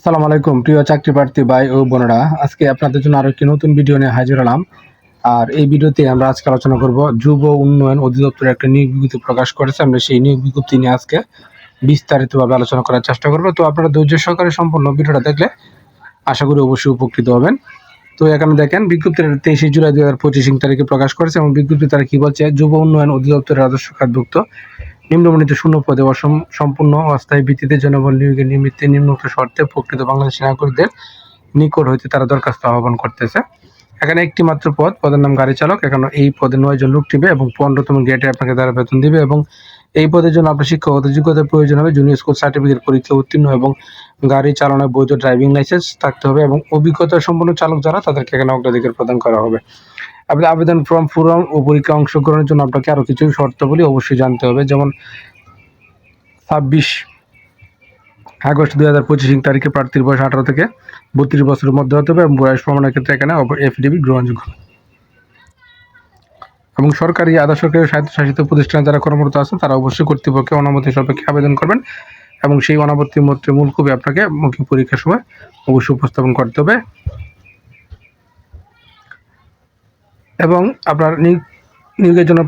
আসসালামু আলাইকুম, প্রিয় চাকরি প্রার্থী ভাই ও বোনেরা। আজকে আপনাদের জন্য আরও একটি নতুন ভিডিও নিয়ে হাজির হলাম। আর এই ভিডিওতে আমরা আজকে আলোচনা করব যুব উন্নয়ন অধিদপ্তর একটা নিয়োগ বিজ্ঞপ্তি প্রকাশ করেছে। আমরা সেই নিয়োগ বিজ্ঞপ্তি নিয়ে আজকে বিস্তারিতভাবে আলোচনা করার চেষ্টা করব। তো আপনারা ধৈর্য সহকারে সম্পূর্ণ ভিডিওটা দেখলে আশা করি অবশ্যই উপকৃত হবেন। তো এখানে দেখেন, বিজ্ঞপ্তির তেইশে জুলাই দু হাজার পঁচিশ তারিখে প্রকাশ করেছে এবং বিজ্ঞপ্তি তারা কি বলছে? যুব উন্নয়ন অধিদপ্তরের রাজস্ব খাতভুক্ত নিম্নবর্ণিত শূন্য পদে অসম, সম্পূর্ণ অস্থায়ী ভিত্তিতে জনবল নিয়োগের নিমিত্তে নিম্নোক্ত শর্তে প্রকৃত বাংলাদেশি নাগরিকদের নিকট হইতে তারা দরখাস্ত আহ্বান করতেছে। এখানে একটি মাত্র পদ, পদের নাম গাড়ি চালক। এখানে এই পদে নয় জন লোক টিবে এবং পনেরোতম গেটে আপনাকে তারা বেতন দিবে এবং এই পদের জন্য আপনার শিক্ষাগত যোগ্যতার প্রয়োজন হবে। জুনিয়র স্কুল সার্টিফিকেট পরীক্ষা উত্তীর্ণ এবং গাড়ি চালানোর বৈধ ড্রাইভিং লাইসেন্স থাকতে হবে এবং অভিজ্ঞতা সম্পন্ন চালক যারা, তাদেরকে এখানে অগ্রাধিকার প্রদান করা হবে। আপনি আবেদন ফর্ম পূরণ ও পরীক্ষা অংশগ্রহণের জন্য আপনাকে আরও কিছু শর্তাবলী অবশ্যই জানতে হবে। যেমন ছাব্বিশ আগস্ট দুই হাজার পঁচিশ তারিখে প্রার্থীর বয়স আঠারো থেকে বত্রিশ বছরের মধ্যে হতে হবে এবং বয়স প্রমাণের ক্ষেত্রে এখানে এফিডেভি গ্রহণযোগ্য। এবং সরকারি আধা সরকারি স্বায়ত্তশাসিত প্রতিষ্ঠানে যারা কর্মরত আছেন, তারা অবশ্যই কর্তৃপক্ষের অনুমতি সাপেক্ষে আবেদন করবেন এবং সেই অনাবর্তী মধ্যে মূল কপি আপনাকে মৌখিক পরীক্ষার সময় অবশ্যই উপস্থাপন করতে হবে। এবং আপনার নিয়োগ, নিয়োগের জন্য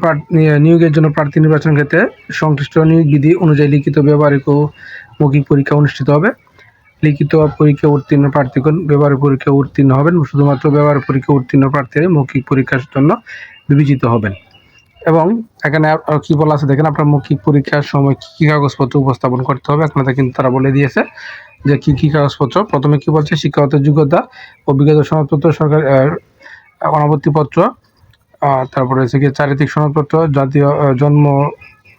নিয়োগের জন্য প্রার্থী নির্বাচন ক্ষেত্রে সংশ্লিষ্ট নিয়োগ বিধি অনুযায়ী লিখিত ব্যবহারিক ও মৌখিক পরীক্ষা অনুষ্ঠিত হবে। লিখিত পরীক্ষা উত্তীর্ণ প্রার্থীগণ ব্যবহারিক পরীক্ষা উত্তীর্ণ হবেন, শুধুমাত্র ব্যবহার পরীক্ষা উত্তীর্ণ প্রার্থীরা মৌখিক পরীক্ষার জন্য বিবেচিত হবেন। এবং এখানে কি বলা আছে? দেখেন, আপনার মৌখিক পরীক্ষার সময় কী কী কাগজপত্র উপস্থাপন করতে হবে? আপনাদের কিন্তু তারা বলে দিয়েছে যে কী কী কাগজপত্র। প্রথমে কি বলছে? শিক্ষাগত যোগ্যতা, অভিজ্ঞতা সনদপত্র, সরকার অনাবর্তীপত্র তারপরে হচ্ছে গিয়ে চারিত্রিক সনদপত্র, জাতীয় জন্ম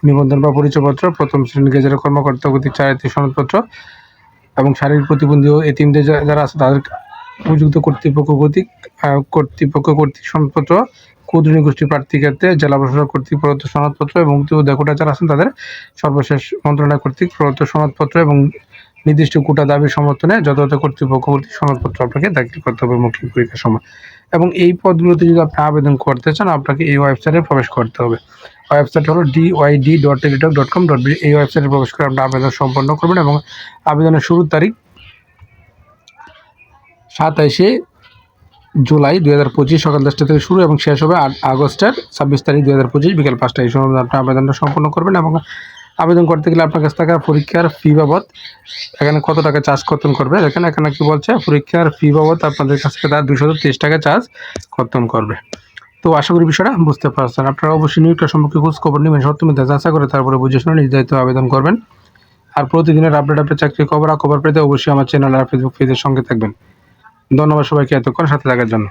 নিবন্ধন বা পরিচয়পত্র, প্রথম শ্রেণি গেজের কর্মকর্তা কর্তৃক চারিত্রিক সনদপত্র এবং শারীরিক প্রতিবন্ধী ও এতিমদের যারা আছে তাদের উপযুক্ত কর্তৃপক্ষ কর্তৃক কর্তৃপক্ষ কর্তৃক সনদপত্র ক্ষুদ্র গোষ্ঠী প্রার্থী ক্ষেত্রে জেলা প্রশাসক কর্তৃক প্রদত্ত সনদপত্র এবং মুক্তিযোদ্ধা কোটা যারা আছেন তাদের সর্বশেষ মন্ত্রণালয় কর্তৃক প্রদত্ত সনদপত্র এবং নির্দিষ্ট কোটা দাবির সমর্থনে যথাযথ কর্তৃপক্ষ কর্তৃক সনদপত্র আপনাকে দাখিল করতে হবে মৌখিক পরীক্ষার সময়। এবং এই পদগুলোতে যদি আপনি আবেদন করতে চান, আপনাকে এই ওয়েবসাইটে প্রবেশ করতে হবে। ওয়েবসাইট হলো DYD dot Teletalk dot com dot এই ওয়েবসাইটে প্রবেশ করে আপনি আবেদন সম্পন্ন করবেন এবং আবেদনের শুরুর তারিখ সাতাইশে জুলাই দুই হাজার পঁচিশ সকাল দশটা থেকে শুরু এবং শেষ হবে আট আগস্টের ছাব্বিশ তারিখ দুই হাজার পঁচিশ বিকেল পাঁচটা এই সময় আপনি আবেদনটা সম্পন্ন করবেন এবং আবেদন করতে গেলে আপনার কাছ থেকে পরীক্ষার ফি বাবদ এখানে কত টাকা চার্জ কর্তন করবে? এখানে এখানে কি বলছে? পরীক্ষার ফি বাবদ আপনাদের কাছ থেকে তার দুশো তেইশ টাকা চার্জ কর্তন করবে। তো আশা করি বিষয়টা বুঝতে পারছেন। আপনারা অবশ্যই নিয়োগটা সম্পর্কে খোঁজ খবর নেবেন সত্যমিতে যাচাই করে তারপরে বুঝে শুনে নির্ধারিত আবেদন করবেন। আর প্রতিদিনের আপডেট আপডেট চাকরি খবর খবর পেতে অবশ্যই আমার চ্যানেল আর ফেসবুক পেজের সঙ্গে থাকবেন। ধন্যবাদ সবাইকে এতক্ষণ সাথে থাকার জন্য।